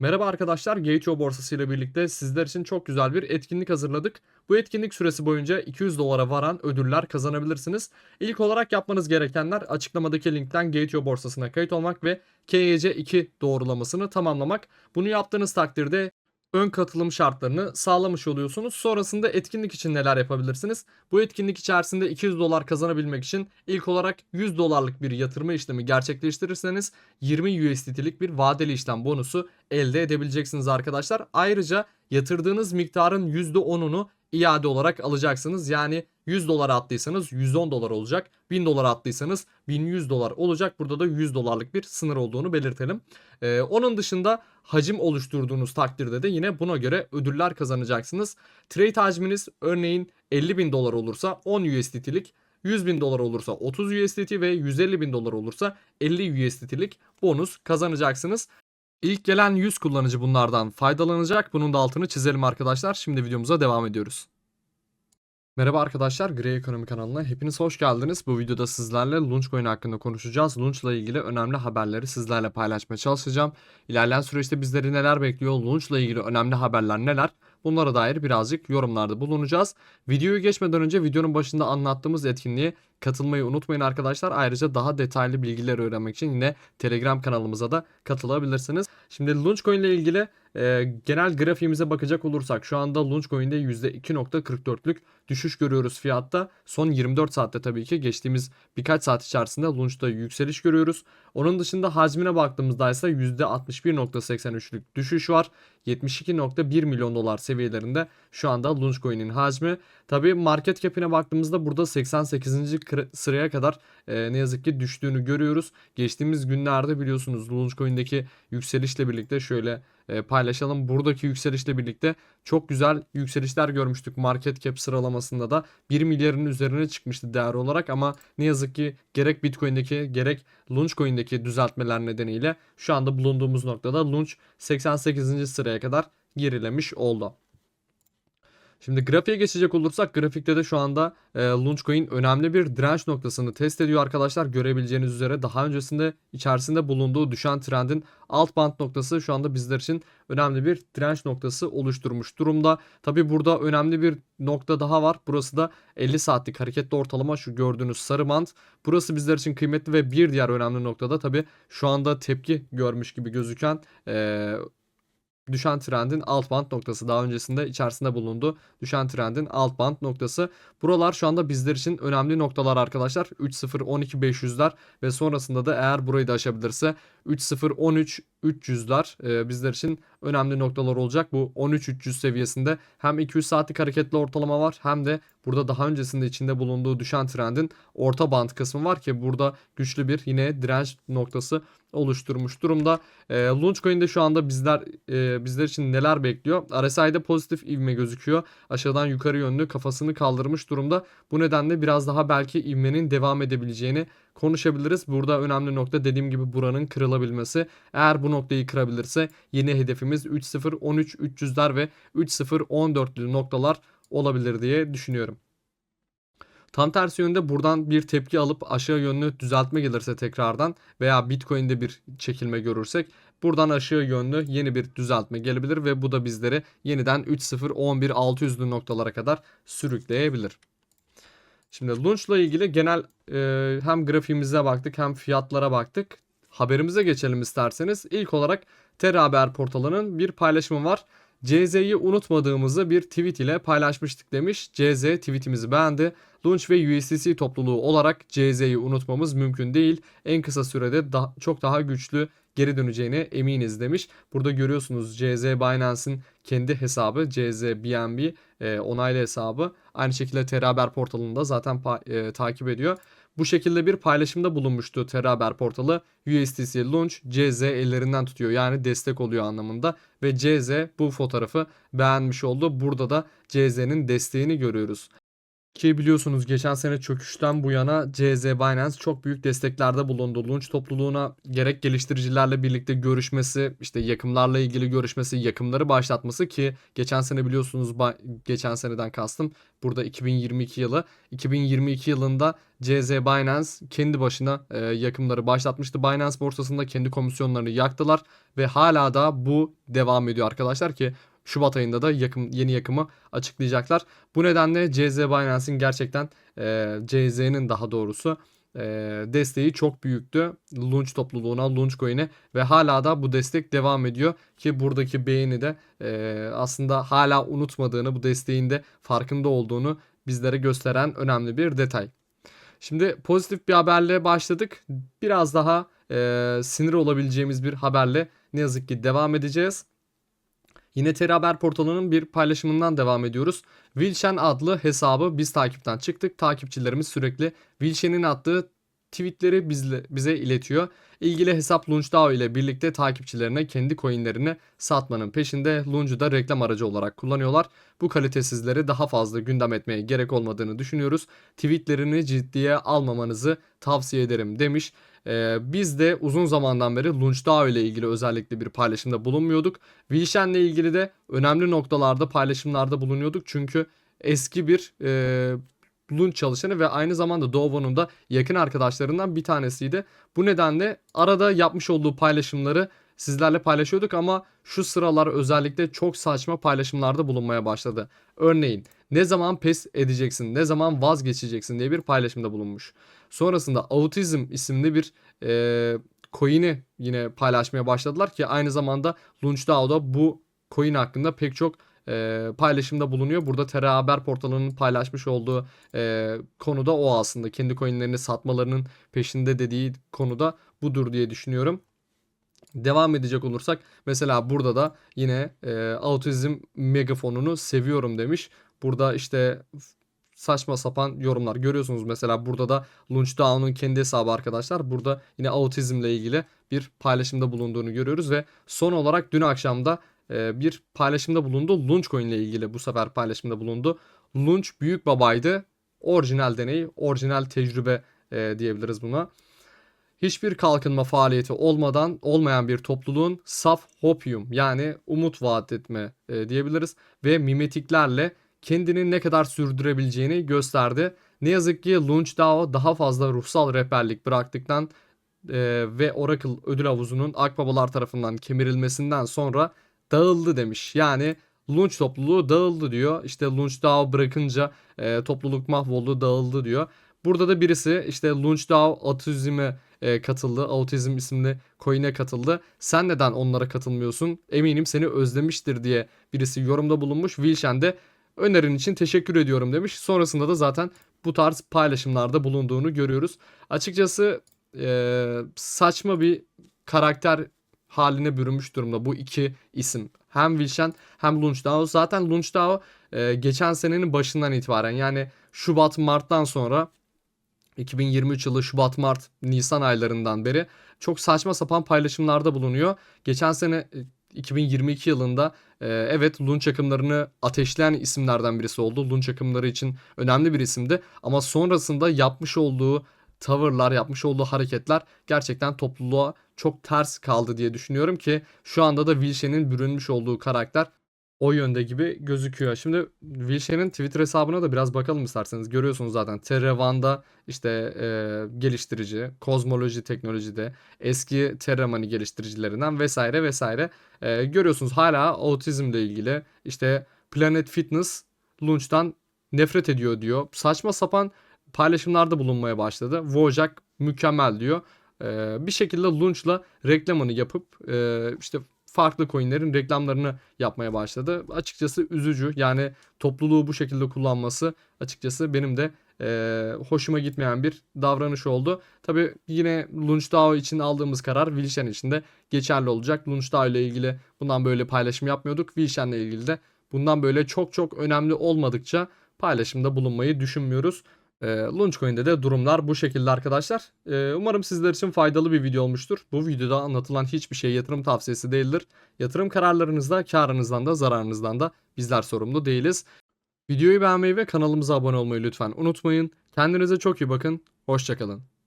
Merhaba arkadaşlar, Gate.io borsası ile birlikte sizler için çok güzel bir etkinlik hazırladık. Bu etkinlik süresi boyunca 200 dolara varan ödüller kazanabilirsiniz. İlk olarak yapmanız gerekenler açıklamadaki linkten Gate.io borsasına kayıt olmak ve KYC2 doğrulamasını tamamlamak. Bunu yaptığınız takdirde ön katılım şartlarını sağlamış oluyorsunuz. Sonrasında etkinlik için neler yapabilirsiniz? Bu etkinlik içerisinde 200 dolar kazanabilmek için ilk olarak 100 dolarlık bir yatırma işlemi gerçekleştirirseniz 20 USDT'lik bir vadeli işlem bonusu elde edebileceksiniz arkadaşlar. Ayrıca yatırdığınız miktarın %10'unu iade olarak alacaksınız. Yani 100 dolar attıysanız 110 dolar olacak. 1000 dolar attıysanız 1100 dolar olacak. Burada da 100 dolarlık bir sınır olduğunu belirtelim. Ee, onun dışında hacim oluşturduğunuz takdirde de yine buna göre ödüller kazanacaksınız. Trade hacminiz örneğin 50 bin dolar olursa 10 USDT'lik 100 bin dolar olursa 30 USDT ve 150 bin dolar olursa 50 USDT'lik bonus kazanacaksınız. İlk gelen 100 kullanıcı bunlardan faydalanacak. Bunun da altını çizelim arkadaşlar. Şimdi videomuza devam ediyoruz. Merhaba arkadaşlar, Grey Ekonomi kanalına hepiniz hoş geldiniz. Bu videoda sizlerle Launchcoin hakkında konuşacağız. Launch ilgili önemli haberleri sizlerle paylaşmaya çalışacağım. İlerleyen süreçte bizleri neler bekliyor, Launch ilgili önemli haberler neler? Bunlara dair birazcık yorumlarda bulunacağız. Videoyu geçmeden önce videonun başında anlattığımız etkinliğe katılmayı unutmayın arkadaşlar. Ayrıca daha detaylı bilgiler öğrenmek için yine Telegram kanalımıza da katılabilirsiniz. Şimdi Launchcoin ile ilgili e, genel grafiğimize bakacak olursak şu anda Launchcoin'de %2.44'lük düşüş görüyoruz fiyatta. Son 24 saatte tabii ki geçtiğimiz birkaç saat içerisinde Launch'ta yükseliş görüyoruz. Onun dışında hacmine baktığımızda ise %61.83'lük düşüş var. 72.1 milyon dolar seviyelerinde şu anda Launchcoin'in hacmi. Tabii market cap'ine baktığımızda burada 88. sıraya kadar e, ne yazık ki düştüğünü görüyoruz. Geçtiğimiz günlerde biliyorsunuz Launchcoin'deki yükselişle birlikte şöyle e, paylaşalım. Buradaki yükselişle birlikte çok güzel yükselişler görmüştük. Market cap sıralamasında da 1 milyarın üzerine çıkmıştı değer olarak ama ne yazık ki gerek Bitcoin'deki gerek Launchcoin'deki düzeltmeler nedeniyle şu anda bulunduğumuz noktada Launch 88. sıraya kadar gerilemiş oldu. Şimdi grafiğe geçecek olursak grafikte de şu anda e, Launchcoin önemli bir direnç noktasını test ediyor arkadaşlar. Görebileceğiniz üzere daha öncesinde içerisinde bulunduğu düşen trendin alt band noktası şu anda bizler için önemli bir direnç noktası oluşturmuş durumda. Tabi burada önemli bir nokta daha var. Burası da 50 saatlik hareketli ortalama şu gördüğünüz sarı band. Burası bizler için kıymetli ve bir diğer önemli noktada tabi şu anda tepki görmüş gibi gözüken e, düşen trendin alt band noktası. Daha öncesinde içerisinde bulundu. Düşen trendin alt band noktası. Buralar şu anda bizler için önemli noktalar arkadaşlar. 3.0 12 500'ler ve sonrasında da eğer burayı da aşabilirse 3.0 13 300'ler e, bizler için önemli noktalar olacak. Bu 13-300 seviyesinde hem 200 saatlik hareketli ortalama var hem de burada daha öncesinde içinde bulunduğu düşen trendin orta band kısmı var ki burada güçlü bir yine direnç noktası oluşturmuş durumda. E, Launchcoin'de şu anda bizler e, bizler için neler bekliyor? RSI'de pozitif ivme gözüküyor. Aşağıdan yukarı yönlü kafasını kaldırmış durumda. Bu nedenle biraz daha belki ivmenin devam edebileceğini konuşabiliriz. Burada önemli nokta dediğim gibi buranın kırılabilmesi. Eğer bu noktayı kırabilirse yeni hedefimiz 3.0-13 300'ler ve 3.0-14'lü noktalar olabilir diye düşünüyorum. Tam tersi yönde buradan bir tepki alıp aşağı yönlü düzeltme gelirse tekrardan veya Bitcoin'de bir çekilme görürsek buradan aşağı yönlü yeni bir düzeltme gelebilir ve bu da bizleri yeniden 3.0 11 600'lü noktalara kadar sürükleyebilir. Şimdi Launch'la ilgili genel e, hem grafiğimize baktık hem fiyatlara baktık. Haberimize geçelim isterseniz. İlk olarak Terra Haber portalının bir paylaşımı var. CZ'yi unutmadığımızı bir tweet ile paylaşmıştık demiş. CZ tweetimizi beğendi. Launch ve USDC topluluğu olarak CZ'yi unutmamız mümkün değil. En kısa sürede daha, çok daha güçlü geri döneceğine eminiz demiş. Burada görüyorsunuz CZ Binance'in kendi hesabı CZ BNB e, onaylı hesabı. Aynı şekilde Teraber portalında zaten e, takip ediyor. Bu şekilde bir paylaşımda bulunmuştu Teraber portalı. USDC Launch CZ ellerinden tutuyor yani destek oluyor anlamında ve CZ bu fotoğrafı beğenmiş oldu. Burada da CZ'nin desteğini görüyoruz. Ki biliyorsunuz geçen sene çöküşten bu yana CZ Binance çok büyük desteklerde bulundu. Launch topluluğuna gerek geliştiricilerle birlikte görüşmesi, işte yakımlarla ilgili görüşmesi, yakımları başlatması ki geçen sene biliyorsunuz geçen seneden kastım burada 2022 yılı. 2022 yılında CZ Binance kendi başına e, yakımları başlatmıştı. Binance borsasında kendi komisyonlarını yaktılar ve hala da bu devam ediyor arkadaşlar ki Şubat ayında da yakım, yeni yakımı açıklayacaklar. Bu nedenle CZ Binance'in gerçekten e, CZ'nin daha doğrusu e, desteği çok büyüktü. Launch topluluğuna, Launch Coin'e ve hala da bu destek devam ediyor ki buradaki beğeni de e, aslında hala unutmadığını, bu desteğin de farkında olduğunu bizlere gösteren önemli bir detay. Şimdi pozitif bir haberle başladık. Biraz daha e, sinir olabileceğimiz bir haberle ne yazık ki devam edeceğiz. Yine TR Haber portalının bir paylaşımından devam ediyoruz. Wilshen adlı hesabı biz takipten çıktık. Takipçilerimiz sürekli Wilshen'in attığı tweetleri bizle, bize iletiyor. İlgili hesap LaunchDAO ile birlikte takipçilerine kendi coinlerini satmanın peşinde Launch'u da reklam aracı olarak kullanıyorlar. Bu kalitesizleri daha fazla gündem etmeye gerek olmadığını düşünüyoruz. Tweetlerini ciddiye almamanızı tavsiye ederim demiş. Ee, biz de uzun zamandan beri LaunchDAO ile ilgili özellikle bir paylaşımda bulunmuyorduk. Wilshen ile ilgili de önemli noktalarda paylaşımlarda bulunuyorduk. Çünkü eski bir e, Launch çalışanı ve aynı zamanda Dovo'nun da yakın arkadaşlarından bir tanesiydi. Bu nedenle arada yapmış olduğu paylaşımları sizlerle paylaşıyorduk ama şu sıralar özellikle çok saçma paylaşımlarda bulunmaya başladı. Örneğin ne zaman pes edeceksin, ne zaman vazgeçeceksin diye bir paylaşımda bulunmuş. Sonrasında Autizm isimli bir e, coin'i yine paylaşmaya başladılar ki aynı zamanda LaunchDAO'da bu coin hakkında pek çok e, paylaşımda bulunuyor. Burada TR Haber portalının paylaşmış olduğu e, konu da o aslında. Kendi coinlerini satmalarının peşinde dediği konuda budur diye düşünüyorum. Devam edecek olursak mesela burada da yine e, autizm megafonunu seviyorum demiş. Burada işte saçma sapan yorumlar görüyorsunuz. Mesela burada da LaunchDAO'nun kendi hesabı arkadaşlar. Burada yine autizmle ilgili bir paylaşımda bulunduğunu görüyoruz ve son olarak dün akşamda e, bir paylaşımda bulundu. Launchcoin ile ilgili bu sefer paylaşımda bulundu. Launch büyük babaydı. Orijinal deney, orijinal tecrübe e, diyebiliriz buna. Hiçbir kalkınma faaliyeti olmadan olmayan bir topluluğun saf hopium yani umut vaat etme e, diyebiliriz ve mimetiklerle kendini ne kadar sürdürebileceğini gösterdi. Ne yazık ki LaunchDAO daha fazla ruhsal rehberlik bıraktıktan e, ve Oracle ödül havuzunun akbabalar tarafından kemirilmesinden sonra dağıldı demiş. Yani Launch topluluğu dağıldı diyor. İşte LaunchDAO bırakınca e, topluluk mahvoldu dağıldı diyor. Burada da birisi işte LaunchDAO Autizm'e e, katıldı. Autizm isimli coin'e katıldı. Sen neden onlara katılmıyorsun? Eminim seni özlemiştir diye birisi yorumda bulunmuş. Wilshen de önerin için teşekkür ediyorum demiş. Sonrasında da zaten bu tarz paylaşımlarda bulunduğunu görüyoruz. Açıkçası e, saçma bir karakter haline bürünmüş durumda bu iki isim. Hem Wilshen hem LaunchDAO. Zaten LaunchDAO e, geçen senenin başından itibaren yani Şubat Mart'tan sonra 2023 yılı Şubat, Mart, Nisan aylarından beri çok saçma sapan paylaşımlarda bulunuyor. Geçen sene 2022 yılında e, evet Launch akımlarını ateşleyen isimlerden birisi oldu. Launch akımları için önemli bir isimdi. Ama sonrasında yapmış olduğu tavırlar, yapmış olduğu hareketler gerçekten topluluğa çok ters kaldı diye düşünüyorum ki şu anda da Wilshen'in bürünmüş olduğu karakter o yönde gibi gözüküyor. Şimdi Wilshen'in Twitter hesabına da biraz bakalım isterseniz. Görüyorsunuz zaten Terravan'da işte e, geliştirici, kozmoloji teknolojide eski Terramani geliştiricilerinden vesaire vesaire. E, görüyorsunuz hala autizmle ilgili işte Planet Fitness Launch'tan nefret ediyor diyor. Saçma sapan paylaşımlarda bulunmaya başladı. Wojak mükemmel diyor. E, bir şekilde Launch'la reklamını yapıp e, işte farklı coinlerin reklamlarını yapmaya başladı. Açıkçası üzücü. Yani topluluğu bu şekilde kullanması açıkçası benim de e, hoşuma gitmeyen bir davranış oldu. Tabi yine LaunchDAO için aldığımız karar Wilshen için de geçerli olacak. LaunchDAO ile ilgili bundan böyle paylaşım yapmıyorduk. Wilshen ile ilgili de bundan böyle çok çok önemli olmadıkça paylaşımda bulunmayı düşünmüyoruz. E, Launchcoin'de de durumlar bu şekilde arkadaşlar. E, umarım sizler için faydalı bir video olmuştur. Bu videoda anlatılan hiçbir şey yatırım tavsiyesi değildir. Yatırım kararlarınızda karınızdan da zararınızdan da bizler sorumlu değiliz. Videoyu beğenmeyi ve kanalımıza abone olmayı lütfen unutmayın. Kendinize çok iyi bakın. Hoşçakalın.